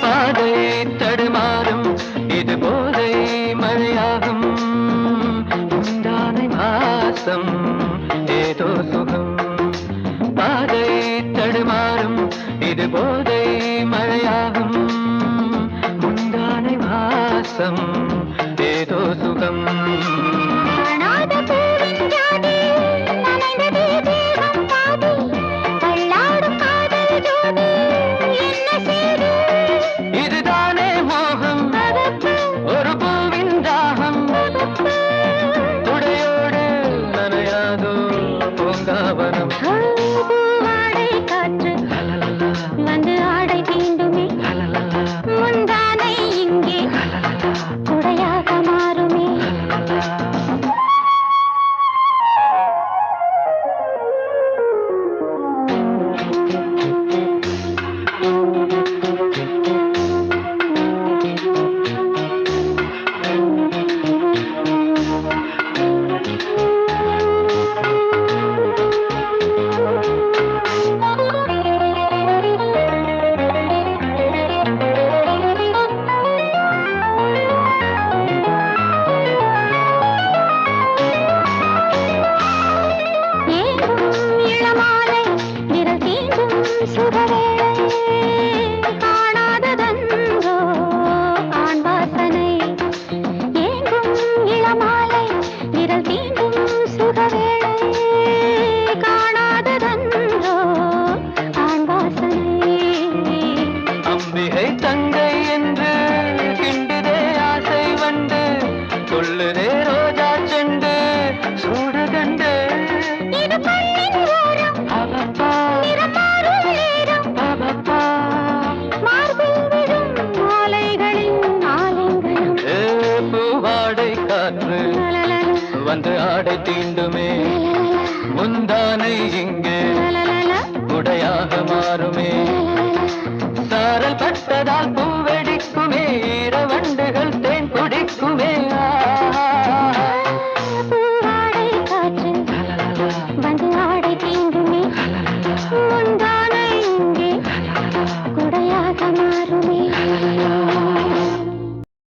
பாதை தடுமாறும். இது போதை மழையாகும். மாசம் அம்பிகை தங்கை என்று கிண்டுதே ஆசை வண்டு. கொள்ளுதே ரோஜா செண்டு சூடு கண்டு. இது கண்ணின் ஓரம் அவப்பா நிறம் மாறும் நேரம் அவப்பா மார்பில் விழும் மாலைகளின் ஆலயங்களும். ஏ பூவாடை காற்று லலலல, வந்து ஆடை தீண்டுமே. முந்தானை இங்கே உடையாக மாறுமே. லலலல. சாரல் பட்டதால் பூ